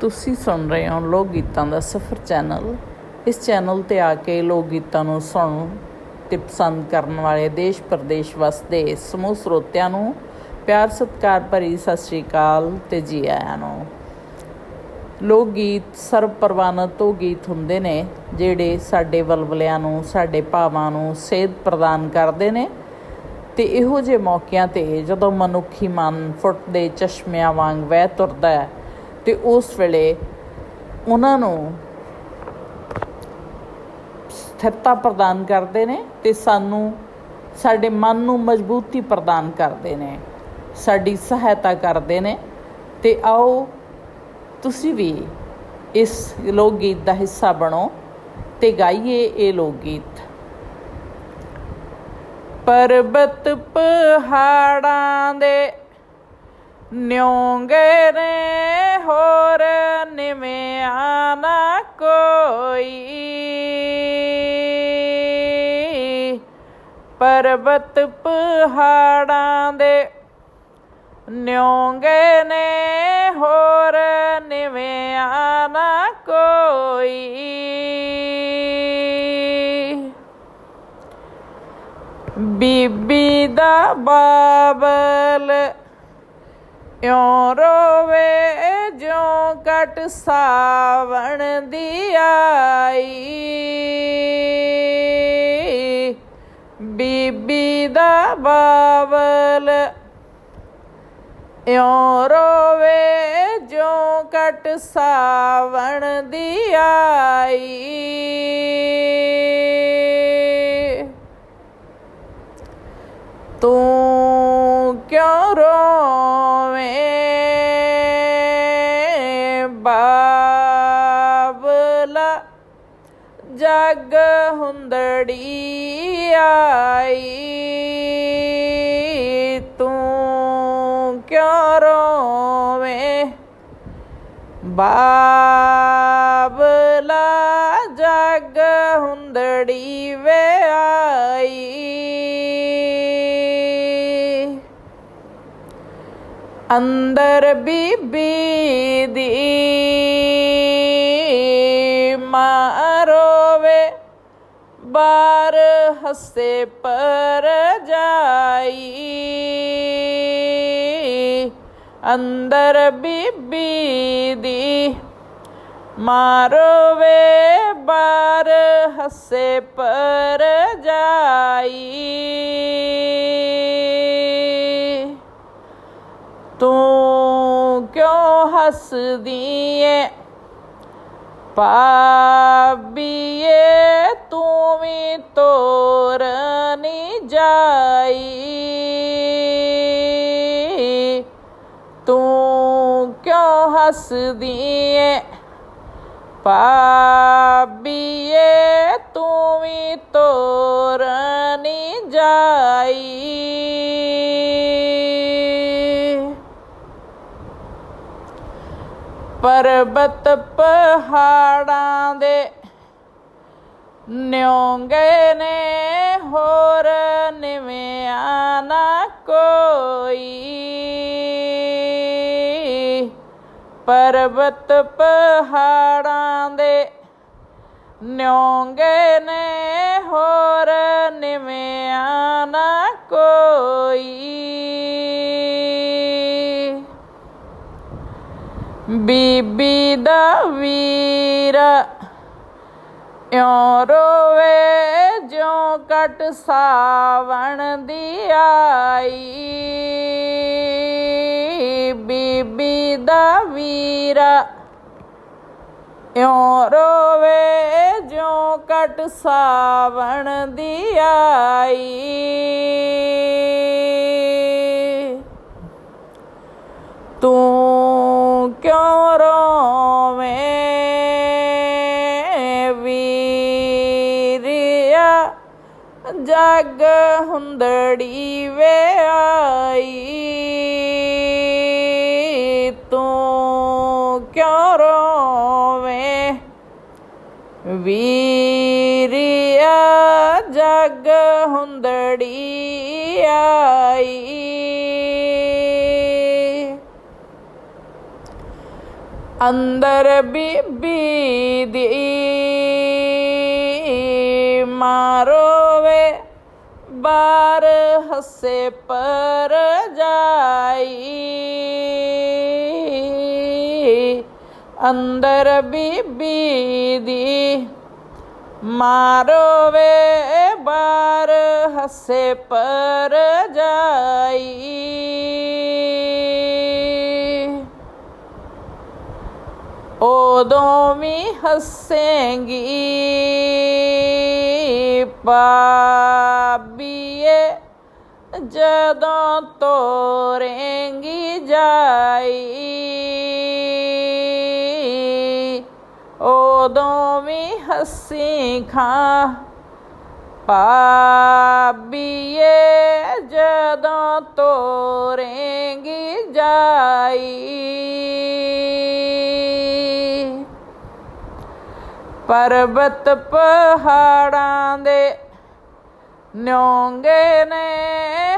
ਤੁਸੀਂ ਸੁਣ ਰਹੇ ਹੋ ਲੋਕ ਗੀਤਾਂ ਦਾ ਸਫ਼ਰ ਚੈਨਲ। ਇਸ ਚੈਨਲ ਤੇ ਆ ਕੇ ਲੋਕ ਗੀਤਾਂ ਨੂੰ ਸੁਣਨ ਤੇ ਪਸੰਦ ਕਰਨ ਵਾਲੇ ਦੇਸ਼ ਪ੍ਰਦੇਸ਼ ਵਸਦੇ ਸਮੂਹ ਸਰੋਤਿਆਂ ਨੂੰ ਪਿਆਰ, ਸਤਿਕਾਰ ਭਰੀ ਸਤਿ ਸ੍ਰੀ ਅਕਾਲ ਤੇ ਜੀ ਆਇਆਂ ਨੂੰ। ਲੋਕ ਗੀਤ ਸਰਵ ਪ੍ਰਵਾਨਿਤ ਉਹ ਗੀਤ ਹੁੰਦੇ ਨੇ ਜਿਹੜੇ ਸਾਡੇ ਵਲਵਲਿਆਂ ਨੂੰ, ਸਾਡੇ ਭਾਵਾਂ ਨੂੰ ਸੇਧ ਪ੍ਰਦਾਨ ਕਰਦੇ ਨੇ। ਤੇ ਇਹੋ ਜਿਹੇ ਮੌਕਿਆਂ ਤੇ ਜਦੋਂ ਮਨੁੱਖੀ ਮਨ ਫੁੱਟਦੇ ਚਸ਼ਮਿਆਂ ਵਾਂਗ ਵਹਿ ਤੁਰਦਾ ਹੈ ਤੇ ਉਸ ਵੇਲੇ ਉਹਨਾਂ ਨੂੰ ਸਥਿਰਤਾ ਪ੍ਰਦਾਨ ਕਰਦੇ ਨੇ ਤੇ ਸਾਨੂੰ ਸਾਡੇ ਮਨ ਨੂੰ ਮਜ਼ਬੂਤੀ ਪ੍ਰਦਾਨ ਕਰਦੇ ਨੇ, ਸਾਡੀ ਸਹਾਇਤਾ ਕਰਦੇ ਨੇ। ਤੇ ਆਓ ਤੁਸੀਂ ਵੀ ਇਸ ਲੋਕ ਗੀਤ ਦਾ ਹਿੱਸਾ ਬਣੋ ਤੇ ਗਾਈਏ ਇਹ ਲੋਕ ਗੀਤ ਪਰਬਤ ਪਹਾੜਾਂ ਦੇ ਨਿਉਂਗੇ ਨੇ ਹੋਰ ਨਿਵਿਆਂ ਨਾ ਕੋਈ। ਪਰਬਤ ਪਹਾੜਾਂ ਦੇ ਨਿਉਂਗੇ ਨੇ ਹੋਰ ਨਿਵਿਆਂ ਨਾ ਕੋਈ। ਬੀਬੀ ਦਾ ਬਾਬਲ ਇਉਂ ਰੋਵੇ ਜਿਉਂ ਕਟ ਸਾਵਣ ਦੀ ਆਈ। ਬੀਬੀ ਦਾ ਬਾਬਲ ਇਉਂ ਰੋਵੇ ਜਿਉਂ ਕਟ ਸਾਵਣ ਦੀ ਆਈ। ਤੂੰ ਕਿਉਂ ਰੋ ਜਗ ਹੁੰਦੜੀ ਆਈ। ਤੂੰ ਕਿਉਂ ਰੋਵੇਂ? ਬਾਬਲਾ ਜਗ ਹੁੰਦੜੀ ਵੇ ਆਈ। ਅੰਦਰ ਬੀਬੀ ਬਾਰ ਹੱਸੇ ਪਰ ਜਾਈ। ਅੰਦਰ ਬੀਬੀ ਦੀ ਮਾਰੋਵੇ ਬਾਰ ਹੱਸੇ ਪਰ ਜਾਈ। ਤੂੰ ਕਿਉਂ ਹੱਸਦੀ ਏ? ਪਾਬੀਏ ਤੂੰ ਤੋਰ ਨੀ ਜਾਈ। ਤੂੰ ਕਿਉਂ ਹੱਸਦੀ ਏ? ਪਾਬੀਏ ਤੂੰ ਵੀ ਤੋਰ ਨੀ ਜਾਈ। ਪਰਬਤ ਪਹਾੜਾਂ ਦੇ ਨਿਉਂਗੇ ਨੇ ਹੋਰ ਨਿਵਿਆਂ ਨਾ ਕੋਈ। ਪਰਬਤ ਪਹਾੜਾਂ ਦੇ ਨਿਉਂਗੇ ਨੇ ਹੋਰ ਨਿਵਿਆਂ ਨਾ ਕੋਈ। ਬੀਬੀ ਦਾ ਵੀਰਾ ਇਉਂ ਰੋਵੇ, ਜਿਉਂ ਕਟ ਸਾਵਣ ਦੀ ਆਈ। ਬੀਬੀ ਦਾ ਵੀਰਾ ਇਉਂ ਰੋਵੇ, ਜਿਉਂ ਕਟ ਸਾਵਣ ਦੀ ਆਈ। ਤੂੰ ਕਿਉਂ ਜਗ ਹੁੰਦੜੀ ਵੇ ਆਈ। ਤੂੰ ਕਿਉਂ ਰੋਵੇਂ? ਵੀਰਿਆ ਜਗ ਹੁੰਦੜੀ ਆਈ। ਅੰਦਰ ਬੀਬੀ ਦੀ ਮਾਰੋ ਬਾਰ ਹੱਸੇ ਪਰ ਜਾਈ। ਅੰਦਰ ਬੀਬੀ ਦੀ ਮਾਰੋ ਵੇ ਬਾਰ ਹੱਸੇ ਪਰ ਜਾਈ। ਉਦੋਂ ਵੀ ਹੱਸੇਂਗੀ ਪਾਬੀਏ ਜਦੋਂ ਤੋਰੇਂਗੀ ਜਾਈ। ਉਦੋਂ ਵੀ ਹੱਸੀ ਖਾਂ। ਪਾਬੀਏ ਜਦੋਂ ਤੋਰੇਂਗੀ ਜਾਈ। ਪਰਬਤ ਪਹਾੜਾਂ ਦੇ ਨਿਉਂਗੇ ਨੇ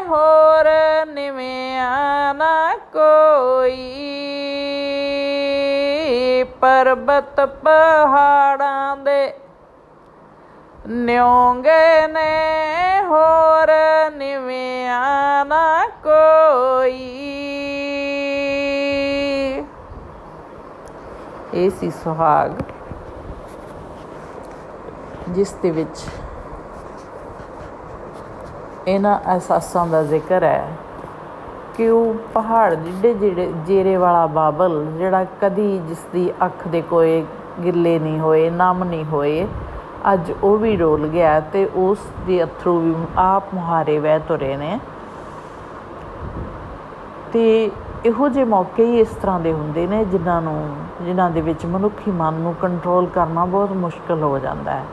ਹੋਰ ਨਿਵਿਆਂ ਨਾ ਕੋਈ। ਪਰਬਤ ਪਹਾੜਾਂ ਦੇ ਨਿਉਂਗੇ ਨੇ ਹੋਰ ਨਿਵਿਆਂ ਨਾ ਕੋਈ। ਇਹ ਸੀ ਸੁਹਾਗ, ਜਿਸ ਦੇ ਵਿੱਚ ਇਹਨਾਂ ਅਹਿਸਾਸਾਂ ਦਾ ਜ਼ਿਕਰ ਹੈ ਕਿ ਉਹ ਪਹਾੜ ਜਿਹੜੇ ਜਿਹੜੇ ਜੇਰੇ ਵਾਲਾ ਬਾਬਲ, ਜਿਹੜਾ ਕਦੀ ਜਿਸ ਦੀ ਅੱਖ ਦੇ ਕੋਏ ਗਿੱਲੇ ਨਹੀਂ ਹੋਏ, ਨਮ ਨਹੀਂ ਹੋਏ, ਅੱਜ ਉਹ ਵੀ ਡੋਲ ਗਿਆ ਤੇ ਉਸ ਦੇ ਅਥਰੂ ਵੀ ਆਪ ਮੁਹਾਰੇ ਵਹਿ ਤੁਰੇ ਨੇ। ਤੇ ਇਹੋ ਜਿਹੇ ਮੌਕੇ ਹੀ ਇਸ ਤਰ੍ਹਾਂ ਦੇ ਹੁੰਦੇ ਨੇ ਜਿਨ੍ਹਾਂ ਨੂੰ, ਜਿਨ੍ਹਾਂ ਦੇ ਵਿੱਚ ਮਨੁੱਖੀ ਮਨ ਨੂੰ ਕੰਟਰੋਲ ਕਰਨਾ ਬਹੁਤ ਮੁਸ਼ਕਲ ਹੋ ਜਾਂਦਾ ਹੈ।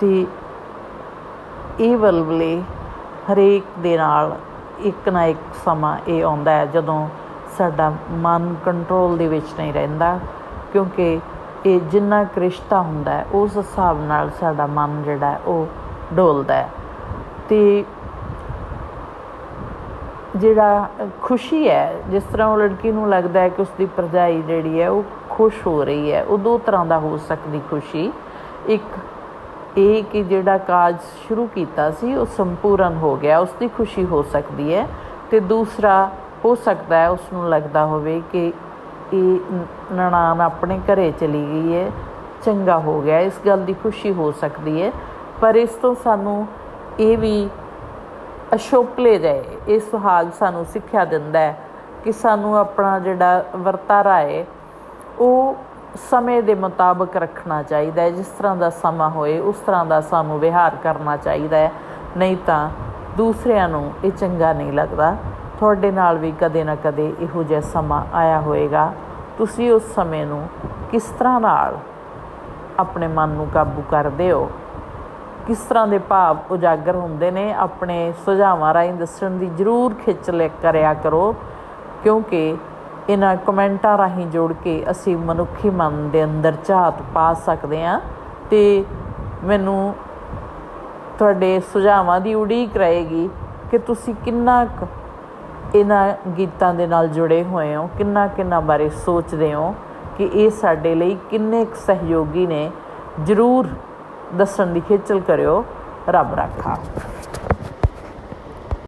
ਤੇ ਇਹ ਵਲਵਲੇ ਹਰੇਕ ਦੇ ਨਾਲ ਇੱਕ ਨਾ ਇੱਕ ਸਮਾਂ ਇਹ ਆਉਂਦਾ ਹੈ, ਜਦੋਂ ਸਾਡਾ ਮਨ ਕੰਟਰੋਲ ਦੇ ਵਿੱਚ ਨਹੀਂ ਰਹਿੰਦਾ, ਕਿਉਂਕਿ ਇਹ ਜਿੰਨਾ ਕ੍ਰਿਸ਼ਤਾ ਹੁੰਦਾ ਉਸ ਹਿਸਾਬ ਨਾਲ ਸਾਡਾ ਮਨ ਜਿਹੜਾ ਉਹ ਡੋਲਦਾ ਹੈ। ਤੇ ਜਿਹੜਾ ਖੁਸ਼ੀ ਹੈ, ਜਿਸ ਤਰ੍ਹਾਂ ਉਹ ਲੜਕੀ ਨੂੰ ਲੱਗਦਾ ਹੈ ਕਿ ਉਸ ਦੀ ਪਰਜਾਈ ਜਿਹੜੀ ਹੈ, ਉਹ ਖੁਸ਼ ਹੋ ਰਹੀ ਹੈ, ਉਹ ਦੋ ਤਰ੍ਹਾਂ ਦਾ ਹੋ ਸਕਦੀ ਖੁਸ਼ੀ। ਇੱਕ ਇਹ ਕਿ ਜਿਹੜਾ ਕਾਜ ਸ਼ੁਰੂ ਕੀਤਾ ਸੀ, ਉਹ ਸੰਪੂਰਨ ਹੋ ਗਿਆ, ਉਸ ਦੀ ਖੁਸ਼ੀ ਹੋ ਸਕਦੀ ਹੈ ਤੇ ਦੂਸਰਾ ਹੋ ਸਕਦਾ ਹੈ, ਉਸ ਨੂੰ ਲੱਗਦਾ ਹੋਵੇ ਕਿ ਇਹ ਨਨਾਣ ਆਪਣੇ ਘਰੇ ਚਲੀ ਗਈ ਹੈ, ਚੰਗਾ ਹੋ ਗਿਆ, ਇਸ ਗੱਲ ਦੀ ਖੁਸ਼ੀ ਹੋ ਸਕਦੀ ਹੈ। ਪਰ ਇਸ ਤੋਂ ਸਾਨੂੰ ਇਹ ਵੀ ਅਸ਼ੋਪਲੇ ਜਾਏ, ਇਹ ਸੁਹਾਗ ਸਾਨੂੰ ਸਿੱਖਿਆ ਦਿੰਦਾ ਹੈ ਕਿ ਸਾਨੂੰ ਆਪਣਾ ਜਿਹੜਾ ਵਰਤਾਰਾ ਹੈ, ਉਹ ਸਮੇਂ ਦੇ ਮੁਤਾਬਕ ਰੱਖਣਾ ਚਾਹੀਦਾ ਹੈ। ਜਿਸ ਤਰ੍ਹਾਂ ਦਾ ਸਮਾਂ ਹੋਏ, ਉਸ ਤਰ੍ਹਾਂ ਦਾ ਸਾਨੂੰ ਵਿਹਾਰ ਕਰਨਾ ਚਾਹੀਦਾ ਹੈ। ਨਹੀਂ ਤਾਂ ਦੂਸਰਿਆਂ ਨੂੰ ਇਹ ਚੰਗਾ ਨਹੀਂ ਲੱਗਦਾ। ਤੁਹਾਡੇ ਨਾਲ ਵੀ ਕਦੇ ਨਾ ਕਦੇ ਇਹੋ ਜਿਹਾ ਸਮਾਂ ਆਇਆ ਹੋਵੇਗਾ ਤੁਸੀਂ ਉਸ ਸਮੇਂ ਨੂੰ ਕਿਸ ਤਰ੍ਹਾਂ ਨਾਲ ਆਪਣੇ ਮਨ ਨੂੰ ਕਾਬੂ ਕਰਦੇ ਹੋ? ਕਿਸ ਤਰ੍ਹਾਂ ਦੇ ਭਾਵ ਉਜਾਗਰ ਹੁੰਦੇ ਨੇ? ਆਪਣੇ ਸੁਝਾਵਾਂ ਰਾਹੀਂ ਦੱਸਣ ਦੀ ਜ਼ਰੂਰ ਖਿੱਚ ਲੈ ਕਰਿਆ ਕਰੋ। ਕਿਉਂਕਿ ਇਹਨਾਂ ਕਮੈਂਟਾਂ ਰਾਹੀਂ ਜੋੜ ਕੇ ਅਸੀਂ ਮਨੁੱਖੀ ਮਨ ਦੇ ਅੰਦਰ ਝਾਤ ਪਾ ਸਕਦੇ ਹਾਂ ਤੇ ਮੈਨੂੰ ਤੁਹਾਡੇ ਸੁਝਾਵਾਂ ਦੀ ਉਡੀਕ ਰਹੇਗੀ ਕਿ ਤੁਸੀਂ ਕਿੰਨਾ ਕੁ ਇਹਨਾਂ ਗੀਤਾਂ ਦੇ ਨਾਲ ਜੁੜੇ ਹੋਏ ਹੋ, ਕਿੰਨਾ ਕਿੰਨਾ ਬਾਰੇ ਸੋਚਦੇ ਹੋ ਕਿ ਇਹ ਸਾਡੇ ਲਈ ਕਿੰਨੇ ਕੁ ਸਹਿਯੋਗੀ ਨੇ, ਜ਼ਰੂਰ ਦੱਸਣ ਦੀ ਖੇਚਲ ਕਰਿਓ, ਰੱਬ ਰਾਖਾ।